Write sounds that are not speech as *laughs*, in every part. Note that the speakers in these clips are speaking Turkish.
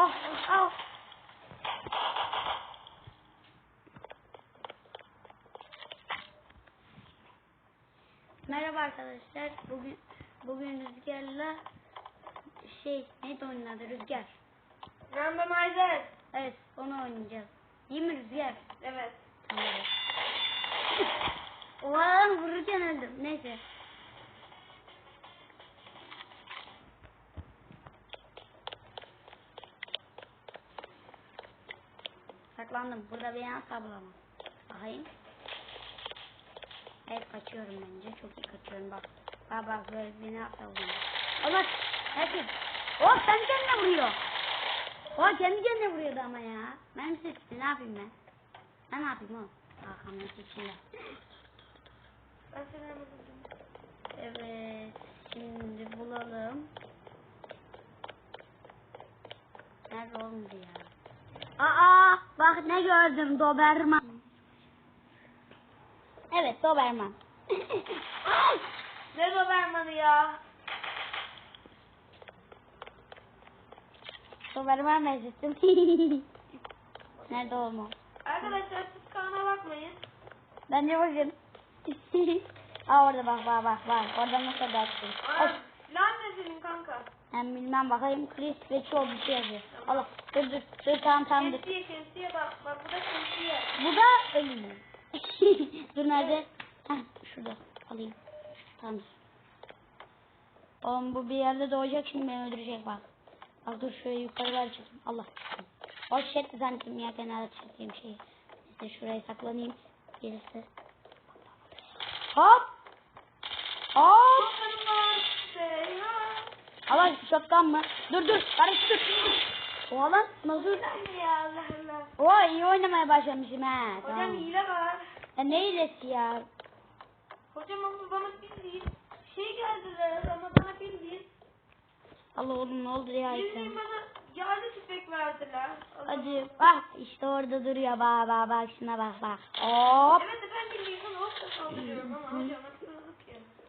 Ah ah. Merhaba arkadaşlar. Bugün bugün Rüzgar'la şey neydi onun adı Rüzgar. Randomizer. Evet onu oynayacağız. Değil mi Rüzgar? Evet. Tamam. *laughs* Oha vururken öldüm. Neyse. Saklandım. Burada beni asla bulamam. Bakayım. Evet kaçıyorum bence. Çok iyi kaçıyorum bak. Bak bak böyle beni bulamam. Allah. Herkes. Oh kendi kendine vuruyor. Oh kendi kendine vuruyordu ama ya. Ben sesli ne yapayım ben? Ben ne yapayım oğlum? Ben seni anladım. Evet. Şimdi bulalım. Nerede olmadı ya? Aa bak ne gördüm Doberman. Evet Doberman. Ne Doberman'ı ya? Doberman benzettim. *laughs* Nerede olma? Arkadaşlar siz kana bakmayın. Ben de bakın. *laughs* Aa orada bak bak bak bak. Orada nasıl? Aa, lan ne senin kanka? Ben bilmem bakayım. Chris ve çoğu bir şey yazıyor. Allah dur dur dur tamam tamam dur. Şemsiye şemsiye bak. Bak bu da şemsiye. Bu da ölüm. *laughs* dur nerede? Heh, şurada alayım. Tamam. Oğlum bu bir yerde doğacak şimdi beni öldürecek bak. Bak dur şöyle yukarılara çıkayım. Allah. O shit zannettim ya kenara çektiğim şeyi. Neyse şuraya saklanayım. Birisi. Hop. Hop. Allah şapkan mı? Dur dur. Barış dur. Oha lan nasıl? Ya Allah Allah. Oha iyi oynamaya başlamışım ha. Hocam Tamam. hile var. Ya ne hilesi ya? Hocam ama bana bildiğin şey geldiler ama bana bildiğin Allah oğlum ne oldu ya bildiğin bana yağlı tüfek verdiler. Hadi bak işte orada duruyor bak bak bak şuna bak bak. Hop. Evet efendim bildiğin ok da saldırıyorum ama hocam.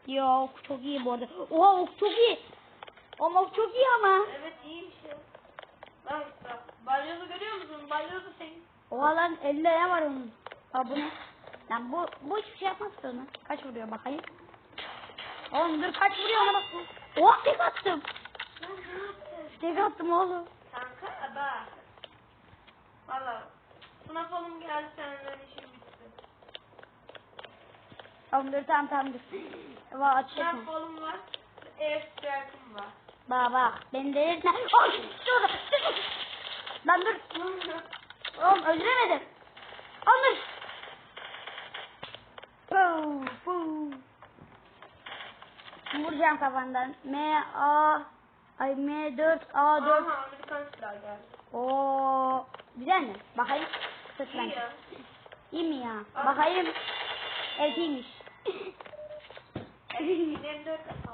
Yok çok iyi bu arada. Oha ok çok iyi. Ama ok çok iyi ama. Evet iyiymiş ya. Bak bak balyozu görüyor musun? Balyozu senin. Oha lan elinde ne var onun? Aa bu ne? Lan bu, bu hiçbir şey yapmaz ki ona. Kaç vuruyor bakayım. Oğlum dur kaç vuruyor ona bak. Oha tek attım. Lan ne yaptın? Tek attım oğlum. Kanka bak. Valla sınav oğlum geldi senden işim bitti. Tamam dur tamam tamam dur. Vay aç etme. Sınav oğlum var. Ev sigartım var. Bak bak. Beni delirtme. Ay dur. dur. Lan dur. Oğlum öldüremedim. Alır. Buu, buu. Vuracağım kafandan. M A Ay M4 A4. Aha Amerikan silah geldi. Oo güzel mi? Bakayım. Sık İyi ben. ya. İyi mi ya? Bakayım. Evet iyiymiş. Benim dört kalmış.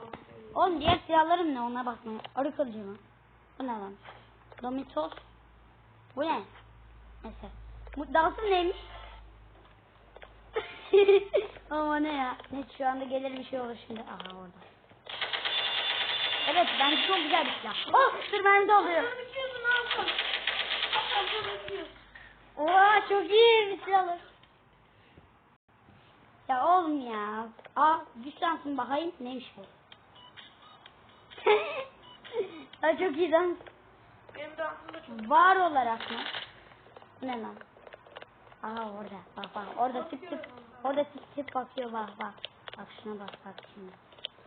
Oğlum diğer silahlarım ne ona bakmaya. Arı kılıcı mı? Bu ne lan? Domitos. Bu ne? Neyse. Bu dansın neymiş? *laughs* Ama ne ya? Neyse şu anda gelir bir şey olur şimdi. Aha orada. Evet bence çok güzel bir silah. Oh oluyor. Ne? Hatta sen bitiyorsun. Oha çok iyi bir silah olur. Ya oğlum ya. Aa güç bakayım. Neymiş bu? Ya çok iyi dans. Benim dansımda çok Var olarak mı? Ne lan? Aha orada. Bak bak. Orada tip tip. Orada tip tip bakıyor bak bak. Bak şuna bak bak şimdi.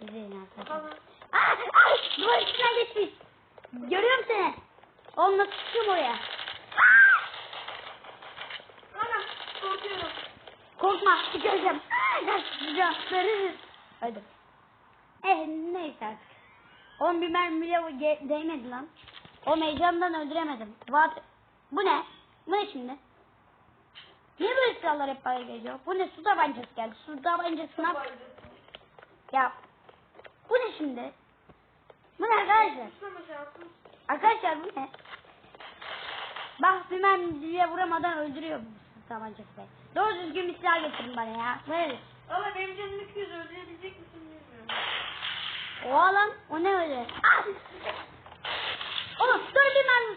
İzleyin arkadaşlar. Aa, ay, duvar içinden geçmiş. Görüyorum seni. Nasıl çıkıyorum oraya? Aa! Anam korkuyorum. Korkma çıkacağım. Çıkacağım. Hadi. Eh neyse artık. Oğlum bir mermi bile ge- değmedi lan. O heyecandan öldüremedim. What? Bu ne? Bu ne şimdi? Niye böyle silahlar hep bana geliyor? Bu ne? Su tabancası geldi. Su tabancasına... Ya bu ne şimdi? Bu ne arkadaşlar? Arkadaşlar bu ne? Bak bir mermiye vuramadan öldürüyor bu su tabancası. Doğru düzgün bir silah getirin bana ya. Böyle. Valla benim canım 200 öldürebilecek misin bilmiyorum. Oha lan o ne öyle? Ah! Oğlum dur bir mermi.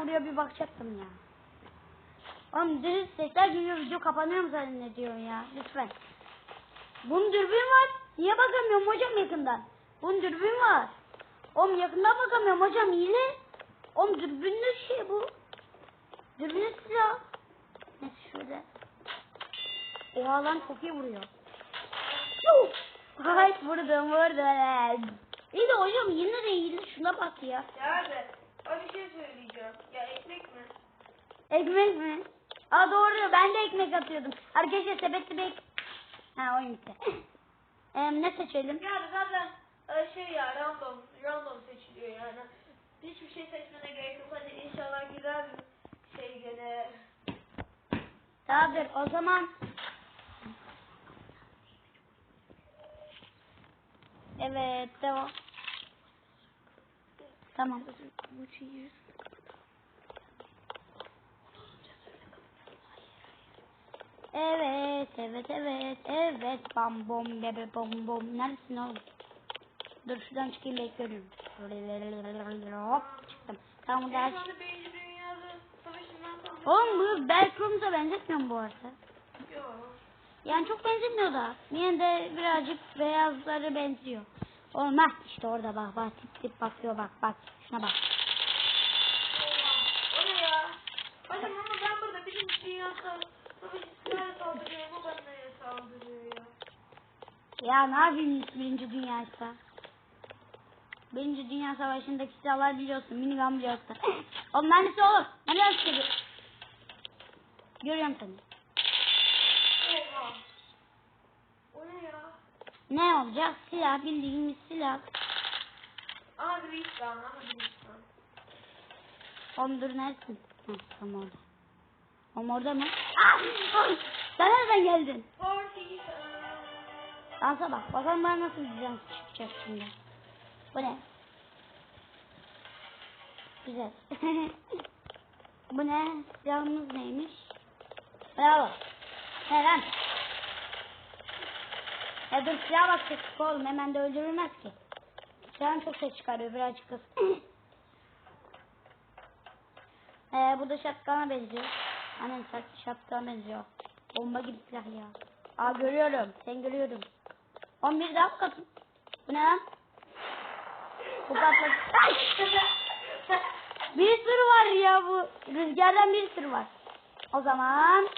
vuruyor bir bakacaktım ya. Oğlum dürüst sesler geliyor video kapanıyor mu zannediyorsun ya lütfen. Bunun dürbün var. Niye bakamıyorum hocam yakından? Bunun dürbün var. Oğlum yakından bakamıyorum hocam hile. Oğlum dürbünlü şey bu. Dürbünlü silah. Neyse şöyle. Oha lan çok iyi vuruyor. Yuh! Hayt vurdum vurdum. İyi de hocam yine de iyi. Şuna bak ya. Ya abi, o bir şey söyleyeceğim. Ya ekmek mi? Ekmek mi? Aa doğru ben de ekmek atıyordum. Arkadaşlar sepetli bek... Ha oyun bitti. *laughs* Ee, ne seçelim? Yani zaten e, şey ya random, random seçiliyor yani. Hiçbir şey seçmene gerek yok. Hadi inşallah bir şey gene. Tamamdır o zaman... Evet devam. Tamam. Evet, evet, evet, evet. Bam bom bebe bom bom. Neredesin oğlum? Dur şuradan çıkayım bekliyorum. Hop çıktım. Tamam Savaşı'ndan sonra... Oğlum bu Belkrum'sa benzetmiyor mu bu arada? Yok. Yani çok benzemiyor da. Yine de birazcık beyazları benziyor. Heh, işte orada bak bak tip tip bakıyor bak bak. Şuna bak. O ne ya? Hocam ama ben burada birinci dünya savaşçılara saldırıyorum. O bana saldırıyor ya? Ya ne yapayım birinci dünyaysa? Birinci Dünya Savaşı'ndaki silahlar biliyorsun. Minigun biliyorsun. *laughs* Oğlum neredeyse oğlum? Nereye çıkıyor? Görüyorum seni. Oha. O ne ya? Ne olacak? Silah bildiğimiz silah. Aha Gristan, aha Gristan. Oğlum dur neredesin? Heh, tam orada. Oğlum orada mı? Ah! Sen nereden geldin? Forty. Dansa bak. Bakalım bana nasıl bir dans çıkacak şimdi. Bu ne? Güzel. *laughs* Bu ne? Silahımız neymiş? Bravo. Lan? Ya dur silah bak sıkık oğlum. Hemen de öldürülmez ki. Silahın çok ses çıkarıyor birazcık kız. *clears throat* ee, bu da şatkana benziyor. Aynen şat- şatkana benziyor. Bomba gibi silah ya. Aa görüyorum. Sen görüyorum. 11 daha mı? Bu ne lan? Bu patladı. *laughs* Bir sürü var ya bu. Rüzgardan bir sürü var. O zaman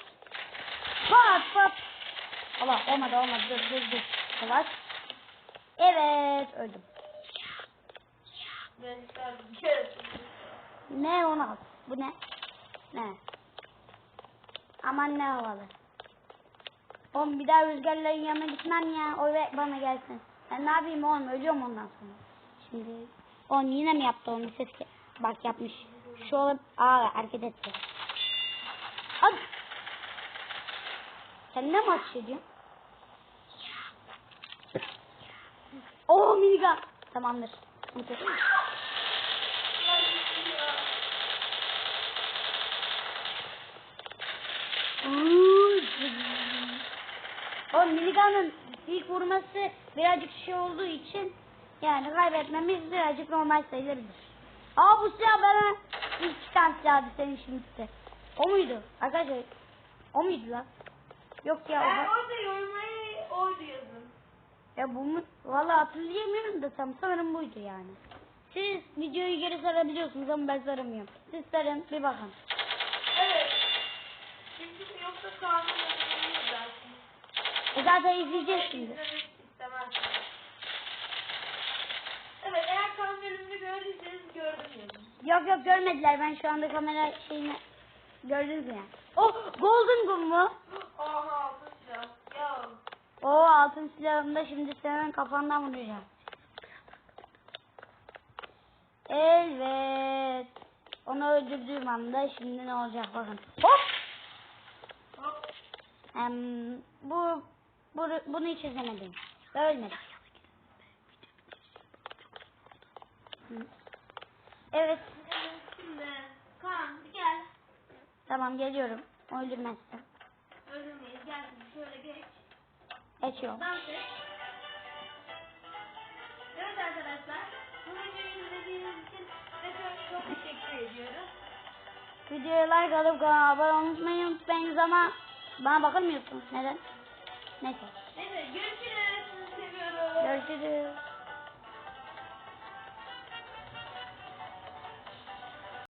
pat pat. Allah olmadı olmadı dur dur dur. Yavaş. Evet öldüm. Ne onu al. Bu ne? Ne? Aman ne havalı. Oğlum bir daha rüzgarların yanına gitmem ya. O ve bana gelsin. Ben ne yapayım oğlum ölüyorum ondan sonra. Şimdi oğlum yine mi yaptı onu ses ki? Bak yapmış. Şu olup aa hareket etti. Hadi. Sen ne maç ediyorsun? Oo minigun. Tamamdır. O minigun'un ilk vurması birazcık şey olduğu için yani kaybetmemiz birazcık normal sayılabilir. Aa bu silah bana ilk çıkan silahdı senin şimdi. O muydu? Arkadaşlar o muydu lan? Yok ya Ben da- orada yorumlayı oydu yazın. ya bu mu? Valla hatırlayamıyorum da tam sanırım buydu yani. Siz videoyu geri sarabiliyorsunuz ama ben saramıyorum. Siz sarın bir bakın. Evet. Çünkü yoksa yazılıyor dersin. E zaten izleyeceğiz şimdi. İzlemek istemezsin. Evet eğer kan bölümünü gördüyseniz gördüm yazın. Yok yok görmediler. Ben şu anda kamera şeyini gördünüz mü ya? Oh golden gun mu? *laughs* Aha altın silah. Ya. O altın silahımda şimdi senin kafandan vuracağım. Evet. Onu öldürdüğüm anda şimdi ne olacak bakın. Hop. Hop. Em, bu, bu bunu hiç izlemedim. Ölmedim. Evet. Şimdi bir gel. Tamam geliyorum. Öldürmezsin. Ölmeyiz gel şimdi şöyle geç. Geçiyor. Dans et. Evet arkadaşlar. Bu videoyu izlediğiniz için size çok, çok teşekkür ediyoruz. videoya like alıp kanala abone olmayı unutmayın unutmayınız ama bana bakılmıyorsunuz. Neden? Neyse. Neyse görüşürüz. Sizi seviyorum. Görüşürüz.